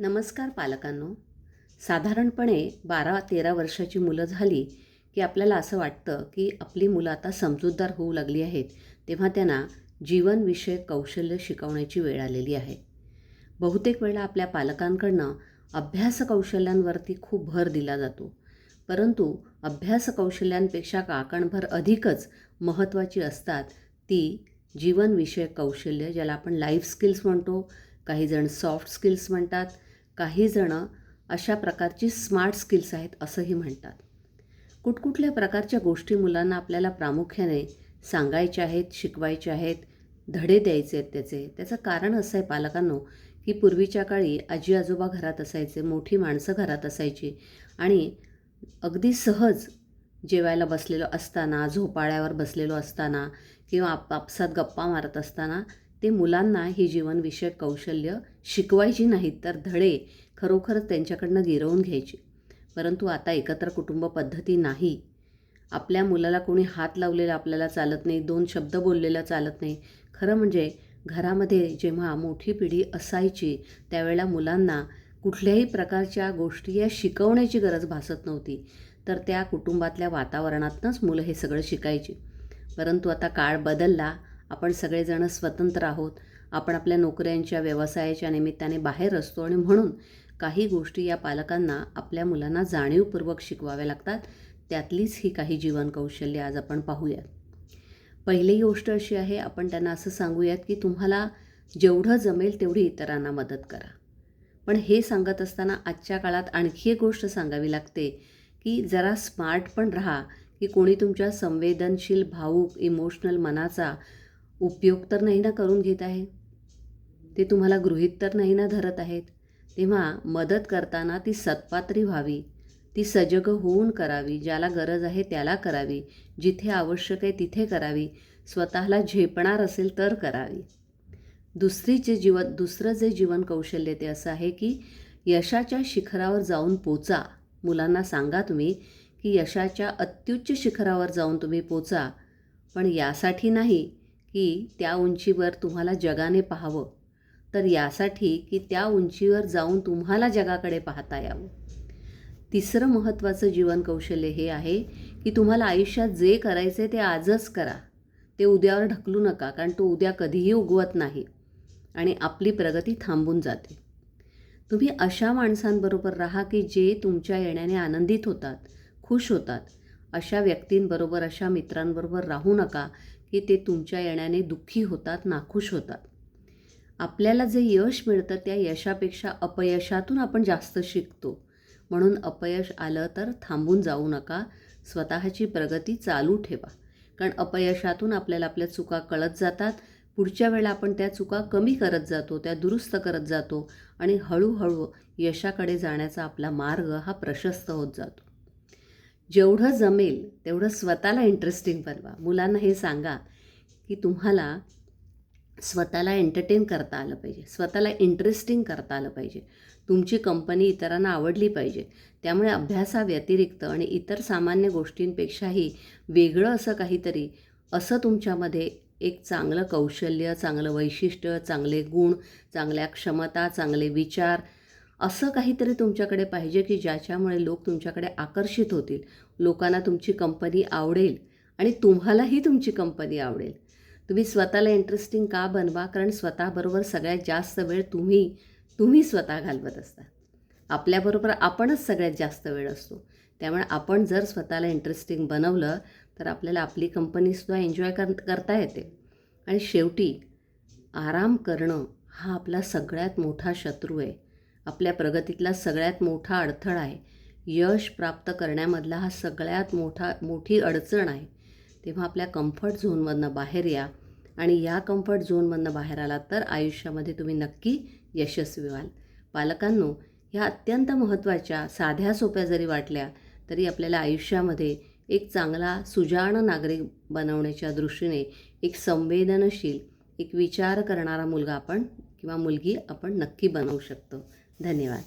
नमस्कार पालकांनो. साधारणपणे बारा तेरा वर्षाची मुलं झाली की आपल्याला असं वाटतं की आपली मुलं आता समजूतदार होऊ लागली आहेत तेव्हा त्यांना जीवनविषयक कौशल्य शिकवण्याची वेळ आलेली आहे. बहुतेक वेळा आपल्या पालकांकडनं अभ्यास कौशल्यांवरती खूप भर दिला जातो. परंतु अभ्यास कौशल्यांपेक्षा काकणभर अधिकच महत्त्वाची असतात ती जीवनविषयक कौशल्य ज्याला आपण लाईफ स्किल्स म्हणतो काही जण सॉफ्ट स्किल्स म्हणतात काही जणं अशा प्रकारची स्मार्ट स्किल्स आहेत असंही म्हणतात. कुठकुठल्या प्रकारच्या गोष्टी मुलांना आपल्याला प्रामुख्याने सांगायच्या आहेत शिकवायच्या आहेत धडे द्यायचे आहेत त्याचे. त्याचं कारण असं आहे पालकांनो की पूर्वीच्या काळी आजी आजोबा घरात असायचे मोठी माणसं घरात असायची आणि अगदी सहज जेवायला बसलेलो असताना झोपाळ्यावर बसलेलो असताना किंवा आपापसात गप्पा मारत असताना ते मुलांना ही जीवनविषयक कौशल्य शिकवायची नाहीत तर धडे खरोखरच त्यांच्याकडनं गिरवून घ्यायची. परंतु आता एकत्र कुटुंब पद्धती नाही. आपल्या मुलाला कोणी हात लावलेला आपल्याला चालत नाही दोन शब्द बोललेला चालत नाही. खरं म्हणजे घरामध्ये जेव्हा मोठी पिढी असायची त्यावेळेला मुलांना कुठल्याही प्रकारच्या गोष्टी या शिकवण्याची गरज भासत नव्हती. तर त्या कुटुंबातल्या वातावरणातनंच मुलं हे सगळं शिकायची. परंतु आता काळ बदलला आपण सगळेजण स्वतंत्र आहोत. आपण आपल्या नोकऱ्यांच्या व्यवसायाच्या निमित्ताने बाहेर असतो आणि म्हणून काही गोष्टी या पालकांना आपल्या मुलांना जाणीवपूर्वक शिकवाव्या लागतात. त्यातलीच ही काही जीवन कौशल्य आज आपण पाहूयात. पहिली गोष्ट अशी आहे आपण त्यांना असं सांगूयात की तुम्हाला जेवढं जमेल तेवढी इतरांना मदत करा. पण हे सांगत असताना आजच्या काळात आणखी एक गोष्ट सांगावी लागते की जरा स्मार्ट पण राहा की कोणी तुमच्या संवेदनशील भावूक इमोशनल मनाचा उपयोग तर नाही ना करून घेत आहे ते तुम्हाला गृहित तर नाही ना धरत आहेत. तेव्हा मदत करताना ती सत्पात्री व्हावी. ती सजग होऊन करावी. ज्याला गरज आहे त्याला करावी. जिथे आवश्यक आहे तिथे करावी. स्वतःला झेपणार असेल तर करावी. दुसरी जे जीवन दुसरं जे जीवन कौशल्य ते असं आहे की यशाच्या शिखरावर जाऊन पोचा. मुलांना सांगा तुम्ही की यशाच्या अत्युच्च शिखरावर जाऊन तुम्ही पोचा. पण यासाठी नाही. की त्या उंचीवर तुम्हाला जगाने पाहावं. तर यासाठी की त्या उंचीवर जाऊन तुम्हाला जगाकडे पाहता यावं. तिसरं महत्त्वाचं जीवन कौशल्य हे आहे की तुम्हाला आयुष्यात जे करायचे ते आजच करा. ते उद्यावर ढकलू नका कारण तो उद्या कधीही उगवत नाही आणि आपली प्रगती थांबून जाते. तुम्ही अशा माणसांबरोबर राहा की जे तुमच्या येण्याने आनंदित होतात खुश होतात. अशा व्यक्तींबरोबर अशा मित्रांबरोबर राहू नका की ते तुमच्या येण्याने दुःखी होतात नाखुश होतात. आपल्याला जे यश मिळतं त्या यशापेक्षा अपयशातून आपण जास्त शिकतो. म्हणून अपयश आलं तर थांबून जाऊ नका. स्वतःची प्रगती चालू ठेवा. कारण अपयशातून आपल्याला आपल्या चुका कळत जातात. पुढच्या वेळेला आपण त्या चुका कमी करत जातो त्या दुरुस्त करत जातो आणि हळूहळू यशाकडे जाण्याचा आपला मार्ग हा प्रशस्त होत जातो. जेवढं जमेल तेवढं स्वतःला इंटरेस्टिंग बनवा. मुलांना हे सांगा की तुम्हाला स्वतःला एंटरटेन करता आलं पाहिजे. स्वतःला इंटरेस्टिंग करता आलं पाहिजे. तुमची कंपनी इतरांना आवडली पाहिजे. त्यामुळे अभ्यासाव्यतिरिक्त आणि इतर सामान्य गोष्टींपेक्षाही वेगळं असं काहीतरी असं तुमच्यामध्ये एक चांगलं कौशल्य चांगलं वैशिष्ट्य चांगले गुण चांगल्या क्षमता चांगले विचार असं काहीतरी तुमच्याकडे पाहिजे की ज्याच्यामुळे लोक तुमच्याकडे आकर्षित होतील लोकांना तुमची कंपनी आवडेल आणि तुम्हालाही तुमची कंपनी आवडेल. तुम्ही स्वतःला इंटरेस्टिंग का बनवा? कारण स्वतःबरोबर सगळ्यात जास्त वेळ तुम्ही तुम्ही स्वतः घालवत असता. आपल्याबरोबर आपणच सगळ्यात जास्त वेळ असतो. त्यामुळे आपण जर स्वतःला इंटरेस्टिंग बनवलं तर आपल्याला आपली कंपनीसुद्धा एन्जॉय कर करता येते. आणि शेवटी आराम करणं हा आपला सगळ्यात मोठा शत्रू आहे. आपल्या प्रगतीतला सगळ्यात मोठा अडथळा आहे. यश प्राप्त करण्यामधला हा सगळ्यात मोठा मोठी अडचण आहे. तेव्हा आपल्या कम्फर्ट झोनमधनं बाहेर या आणि या कम्फर्ट झोनमधनं बाहेर आलात तर आयुष्यामध्ये तुम्ही नक्की यशस्वी व्हाल. पालकांनो ह्या अत्यंत महत्त्वाच्या साध्या सोप्या जरी वाटल्या तरी आपल्याला आयुष्यामध्ये एक चांगला सुजाण नागरिक बनवण्याच्या दृष्टीने एक संवेदनशील एक विचार करणारा मुलगा आपण किंवा मुलगी आपण नक्की बनवू शकतो. धन्यवाद.